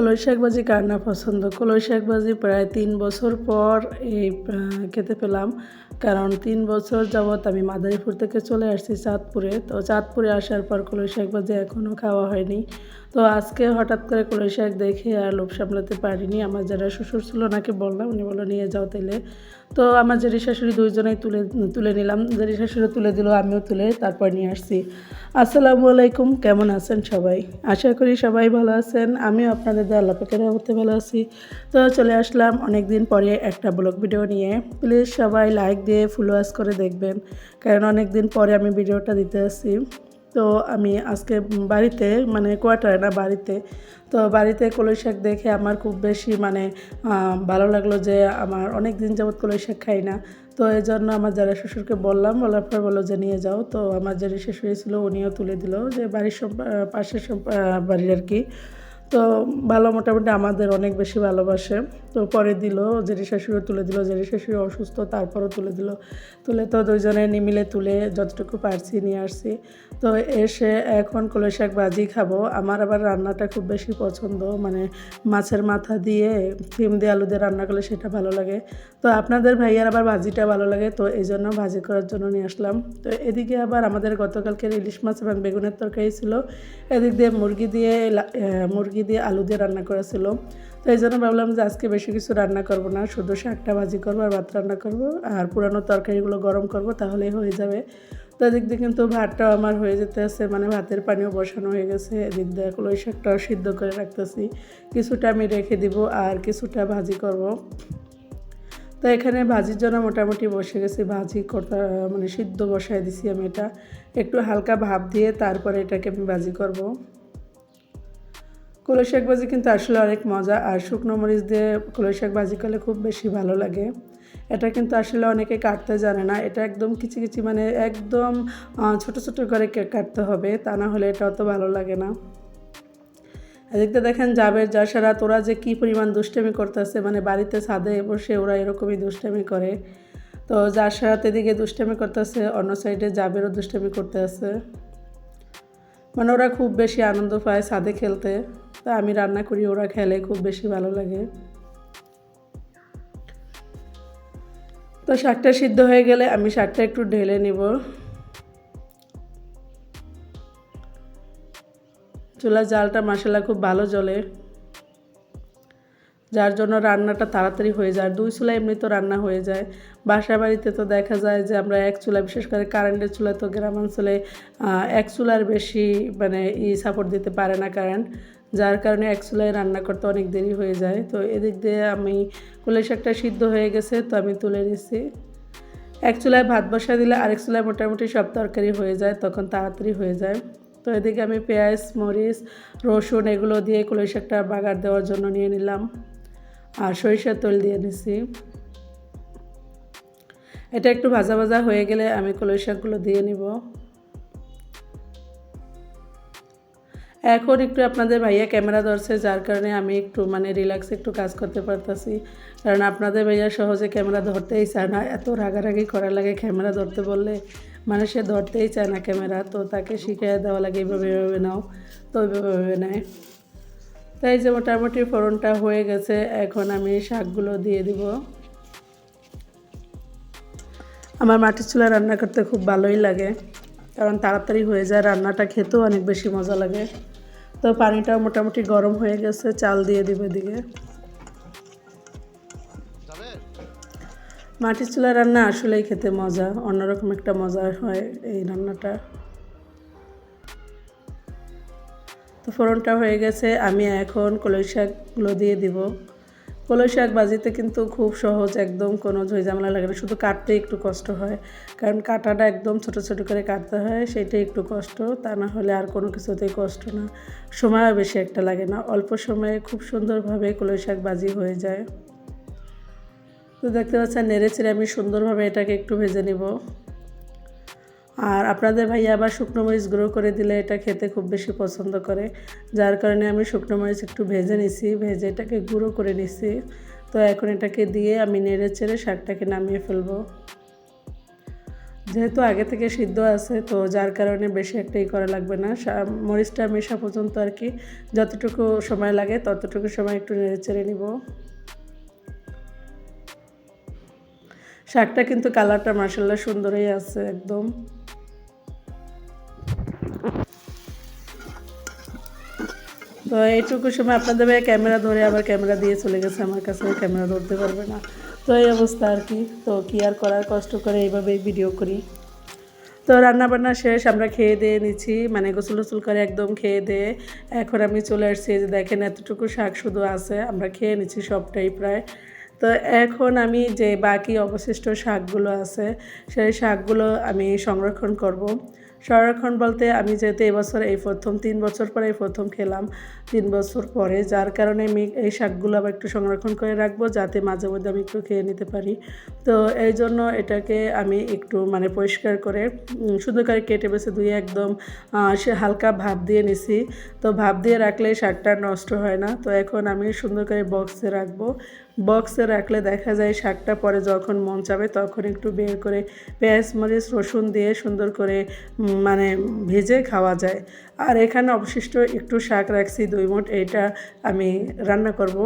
কলই শাক ভাজি কার না পছন্দ? কলই শাক ভাজি প্রায় তিন বছর পর এই খেতে পেলাম। কারণ তিন বছর যাবৎ আমি মাদারীপুর থেকে চলে আসছি চাঁদপুরে। তো চাঁদপুরে আসার পর কলই শাক ভাজি এখনও খাওয়া হয়নি। তো আজকে হঠাৎ করে কলই শাক দেখে আর লোভ সামলাতে পারিনি। আমার যারা শ্বশুর ছিল ওনাকে বললাম, উনি বলল, নিয়ে যাও তাইলে। তো আমার জেরি শাশুড়ি দুইজনেই তুলে তুলে নিলাম। জেরি শাশুড়ি তুলে দিল, আমিও তুলে তারপর নিয়ে আসছি। আসসালামু আলাইকুম, কেমন আছেন সবাই? আশা করি সবাই ভালো আছেন। আমিও আপনাদের দিয়ে পাকের হতে ভালো আছি। তো চলে আসলাম অনেক দিন পরে একটা ব্লগ ভিডিও নিয়ে। প্লিজ সবাই লাইক দিয়ে ফুলোয়াস করে দেখবেন, কারণ অনেক দিন পরে আমি ভিডিওটা দিতে আসছি। তো আমি আজকে বাড়িতে মানে কোয়ার্টারে না, বাড়িতে। তো বাড়িতে কলই শাক দেখে আমার খুব বেশি মানে ভালো লাগল যে আমার অনেক দিন যাবৎ কলই শাক খাই না। তো এই জন্য আমার যারা শ্বশুরকে বললাম, বলার পর বলল যে নিয়ে যাও। তো আমার যারা শ্বশুর ছিল উনিও তুলে দিল যে বাড়ির সব পাশের সব বাড়ির আর কি। তো ভালো মোটামুটি আমাদের অনেক বেশি ভালোবাসে। তো পরে দিল জেরি শাশুড়িও তুলে দিল জেরি শাশুড়ি অসুস্থ তারপরও তুলে দিল। তুলে তো দুইজনে নিমিলে তুলে যতটুকু পারছি নিয়ে আসছি। তো এসে এখন কলই শাক ভাজি খাব। আমার আবার রান্নাটা খুব বেশি পছন্দ মানে মাছের মাথা দিয়ে সিম দিয়ে আলু দিয়ে রান্না করলে সেটা ভালো লাগে। তো আপনাদের ভাইয়ার আবার ভাজিটা ভালো লাগে তো এই জন্য ভাজি করার জন্য নিয়ে আসলাম। তো এদিকে আবার আমাদের গতকালকের ইলিশ মাছ এবং বেগুনের তরকারি ছিল। এদিক দিয়ে মুরগি দিয়ে আহ, মুরগি দিয়ে আলু দিয়ে রান্না করেছিল। তো এই জন্য ভাবলাম যে আজকে বেশি কিছু রান্না করব না, শুধু শাকটা ভাজি করব আর ভাত রান্না করব। আর পুরানো তরকারিগুলো গরম করব, তাহলেই হয়ে যাবে। তো এদিক দিয়ে কিন্তু ভাতটাও আমার হয়ে যেতে আছে মানে ভাতের পানিও বসানো হয়ে গেছে। এদিক দিয়ে কলই শাকটাও সিদ্ধ করে রাখতেছি। কিছুটা আমি রেখে দিব আর কিছুটা ভাজি করব। তো এখানে ভাজির জন্য মোটামুটি বসে গেছি, ভাজি করতে মানে সিদ্ধ বসায় দিছি আমি এটা। একটু হালকা ভাপ দিয়ে তারপরে এটাকে আমি ভাজি করব। কলই শাক ভাজি কিন্তু আসলে অনেক মজা, আর শুকনো মরিচ দিয়ে কলই শাক ভাজি করলে খুব বেশি ভালো লাগে। এটা কিন্তু আসলে অনেকে কাটতে জানে না। এটা একদম কিচি কিচি মানে একদম ছোট ছোট করে কাটতে হবে, তা না হলে এটা অত ভালো লাগে না। এদিকটা দেখেন যাবে জাবের যাসারা তোরা যে কি পরিমাণ দুষ্টামি করতেছে মানে বাড়িতে ছাদে বসে ওরা এরকমই দুষ্টামি করে। তো যার সাথে এদিকে দুষ্টামি করতেছে, অন্য সাইডে জাবেরও দুষ্টামি করতে আছে মানে ওরা খুব বেশি আনন্দ পায় ছাদে খেলতে। তা আমি রান্না করি, ওরা খেলে, খুব বেশি ভালো লাগে। তো শাকটা সিদ্ধ হয়ে গেলে আমি শাকটা একটু ঢেলে নিব। চুলার জালটা মশলা খুব ভালো জ্বলে। যার জন্য রান্নাটা তাড়াতাড়ি হয়ে যায়। দুই চুলা এমনি তো রান্না হয়ে যায়। বাসা বাড়িতে তো দেখা যায় যে আমরা এক চুলা, বিশেষ করে কারেন্টের চুলা তো গ্রামাঞ্চলে এক চুলার বেশি মানে ই সাপোর্ট দিতে পারে না কারেন্ট যার কারণে এক চুলায় রান্না করতে অনেক দেরি হয়ে যায়। তো এদিক দিয়ে আমি কুলে শাকটা সিদ্ধ হয়ে গেছে, তো আমি তুলে নিচ্ছি। এক চুলায় ভাত বসা দিলে আরেক চুলায় মোটামুটি সব তরকারি হয়ে যায়, তখন তাড়াতাড়ি হয়ে যায়। তো এদিকে আমি পেঁয়াজ, মরিচ, রসুন এগুলো দিয়ে কলই শাকটা বাগার দেওয়ার জন্য নিয়ে নিলাম। আর সরিষার তেল দিয়ে নিছি এটা একটু ভাজা ভাজা হয়ে গেলে আমি কলই শাকগুলো দিয়ে নিব। এখন একটু আপনাদের ভাইয়া ক্যামেরা ধরছে, যার কারণে আমি একটু মানে রিল্যাক্স একটু কাজ করতে পারতাছি। কারণ আপনাদের ভাইয়া সহজে ক্যামেরা ধরতেই চায় না, এত রাগারাগি করা লাগে ক্যামেরা ধরতে বললে। মানে সে ধরতেই চায় না ক্যামেরা, তো তাকে শিখিয়ে দেওয়া লাগে এইভাবে এভাবে নাও, তো ওইভাবে নেয়। তাই যে মোটামুটি ফোড়নটা হয়ে গেছে, এখন আমি শাকগুলো দিয়ে দিব। আমার মাটির চুলা রান্না করতে খুব ভালোই লাগে, কারণ তাড়াতাড়ি হয়ে যায় রান্নাটা, খেতেও অনেক বেশি মজা লাগে। তো পানিটা মোটামুটি গরম হয়ে গেছে, চাল দিয়ে দিবে দিকে মাটির চুলা রান্না আসলেই খেতে মজা, অন্যরকম একটা মজা হয় এই রান্নাটা। তো ফোড়নটা হয়ে গেছে, আমি এখন কলই শাকগুলো দিয়ে দিব। কলই শাক বাজিতে কিন্তু খুব সহজ, একদম কোনো ঝামেলা লাগে না। শুধু কাটতে একটু কষ্ট হয়, কারণ কাটাটা একদম ছোট ছোট করে কাটতে হয়, সেটাই একটু কষ্ট, তা না হলে আর কোনো কিছুতেই কষ্ট না। সময়ও বেশি একটা লাগে না, অল্প সময়ে খুব সুন্দরভাবে কলই শাক বাজি হয়ে যায়। তো দেখতে পাচ্ছেন, নেড়ে চেড়ে আমি সুন্দরভাবে এটাকে একটু ভেজে নিব। আর আপনাদের ভাইয়া আবার শুকনো মরিচ গুঁড়ো করে দিলে এটা খেতে খুব বেশি পছন্দ করে। যার কারণে আমি শুকনো মরিচ একটু ভেজে নিছি, ভেজে এটাকে গুঁড়ো করে নিছি। তো এখন এটাকে দিয়ে আমি নেড়ে চেড়ে শাকটাকে নামিয়ে ফেলব। যেহেতু আগে থেকে সিদ্ধ আছে, তো যার কারণে বেশি একটাই করা লাগবে না। মরিচটা মেশা পর্যন্ত আর কি যতটুকু সময় লাগে ততটুকু সময় একটু নেড়ে চেড়ে নিব। শাকটা কিন্তু কালারটা মার্শাল্লাহ সুন্দরই আছে একদম। তো এইটুকু সময় আপনাদের ভাই ক্যামেরা ধরে আবার ক্যামেরা দিয়ে চলে গেছে, আমার কাছে ক্যামেরা ধরতে পারবে না। তো এই অবস্থা আর কি। তো কি আর করার, কষ্ট করে এইভাবেই ভিডিও করি। তো রান্না বান্না শেষ, আমরা খেয়ে দিয়ে নিচ্ছি মানে গোসল গোসল করে একদম খেয়ে দিয়ে এখন আমি চলে আসছি যে দেখেন এতটুকু শাক শুধু আছে, আমরা খেয়ে নিচ্ছি সবটাই প্রায়। তো এখন আমি যে বাকি অবশিষ্ট শাকগুলো আছে, সেই শাকগুলো আমি সংরক্ষণ করব। সংরক্ষণ বলতে, আমি যেহেতু এবছর এই প্রথম, তিন বছর পরে এই প্রথম খেলাম, তিন বছর পরে যার কারণে আমি এই শাকগুলো আবার একটু সংরক্ষণ করে রাখব যাতে মাঝে মধ্যে আমি একটু খেয়ে নিতে পারি। তো এই জন্য এটাকে আমি একটু মানে পরিষ্কার করে সুন্দর করে কেটে বেছে ধুয়ে একদম সে হালকা ভাপ দিয়ে নিছি। তো ভাপ দিয়ে রাখলে শাকটা নষ্ট হয় না। তো এখন আমি সুন্দর করে বক্সে রাখব। বক্সে রাখলে দেখা যায় শাকটা পরে যখন মন চাবে তখন একটু বের করে পেঁয়াজ, মরিচ, রসুন দিয়ে সুন্দর করে মানে ভেজে খাওয়া যায়। আর এখানে অবশিষ্ট একটু শাক রাখছি, দুই মুঠ এইটা আমি রান্না করব।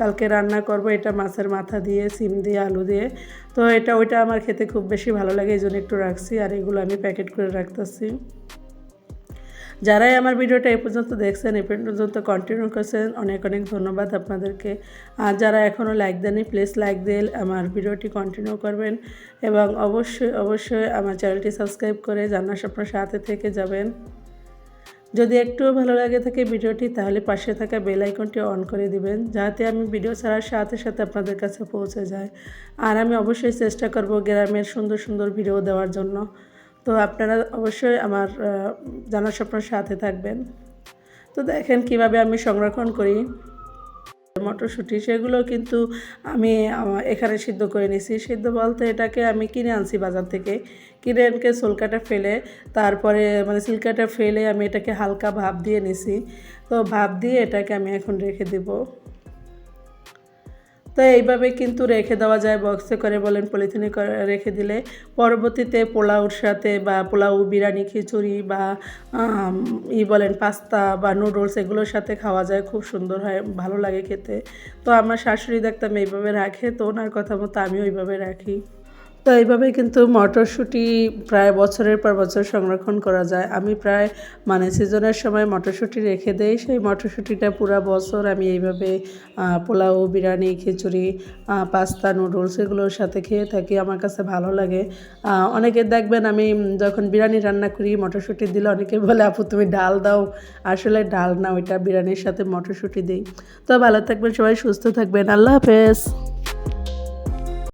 কালকে রান্না করব, এটা মাছের মাথা দিয়ে, সিম দিয়ে, আলু দিয়ে। তো এটা, ওইটা আমার খেতে খুব বেশি ভালো লাগে, এই জন্য একটু রাখছি। আর এগুলো আমি প্যাকেট করে রাখতেছি। যারাই আমার ভিডিওটা এই পর্যন্ত দেখছেন এ পর্যন্ত কন্টিনিউ করছেন, অনেক অনেক ধন্যবাদ আপনাদেরকে। আর যারা এখনও লাইক দেননি প্লিজ লাইক দিয়ে আমার ভিডিওটি কন্টিনিউ করবেন এবং অবশ্যই অবশ্যই আমার চ্যানেলটি সাবস্ক্রাইব করে জানার স্বপ্নের সাথে থেকে যাবেন। যদি একটুও ভালো লাগে থাকে ভিডিওটি, তাহলে পাশে থাকা বেল আইকনটি অন করে দিবেন, যাতে আমি ভিডিও ছাড়ার সাথে সাথে আপনাদের কাছে পৌঁছে যায়। আর আমি অবশ্যই চেষ্টা করব গ্রামের সুন্দর সুন্দর ভিডিও দেওয়ার জন্য। তো আপনারা অবশ্যই আমার জানার স্বপ্নের সাথে থাকবেন। তো দেখেন কীভাবে আমি সংরক্ষণ করি। মটরশুঁটি, সেগুলো কিন্তু আমি এখানে সিদ্ধ করে নিছি। সিদ্ধ বলতে এটাকে আমি কিনে আনছি বাজার থেকে। কিনে এনকে সিলকাটা ফেলে, তারপরে মানে সিলকাটা ফেলে আমি এটাকে হালকা ভাপ দিয়ে নিছি। তো ভাপ দিয়ে এটাকে আমি এখন রেখে দেব। তো এইভাবে কিন্তু রেখে দেওয়া যায় বক্সে করে বলেন পলিথিনে রেখে দিলে পরবর্তীতে পোলাওর সাথে বা পোলাও, বিরিয়ানি, খিচুড়ি বা ই বলেন পাস্তা বা নুডলস এগুলোর সাথে খাওয়া যায়, খুব সুন্দর হয়, ভালো লাগে খেতে। তো আমার শাশুড়ি দেখতাম এইভাবে রাখে, তো ওনার কথা মতো আমি ওইভাবে রাখি। তো এইভাবে কিন্তু মটরশুঁটি প্রায় বছরের পর বছর সংরক্ষণ করা যায়। আমি প্রায় মানে সিজনের সময় মটরশুঁটি রেখে দেই। সেই মটরশুঁটিটা পুরো বছর আমি এইভাবে পোলাও, বিরিয়ানি, খিচুড়ি পাস্তা, নুডলস এগুলোর সাথে খেয়ে থাকি। আমার কাছে ভালো লাগে। অনেকে দেখবেন আমি যখন বিরিয়ানি রান্না করি, মটরশুঁটি দিলে অনেকে বলে, আপু, তুমি ডাল দাও। আসলে ডাল না, ওইটা বিরিয়ানির সাথে মটরশুঁটি দিই। তো ভালো থাকবেন সবাই, সুস্থ থাকবেন। আল্লাহ হাফেজ।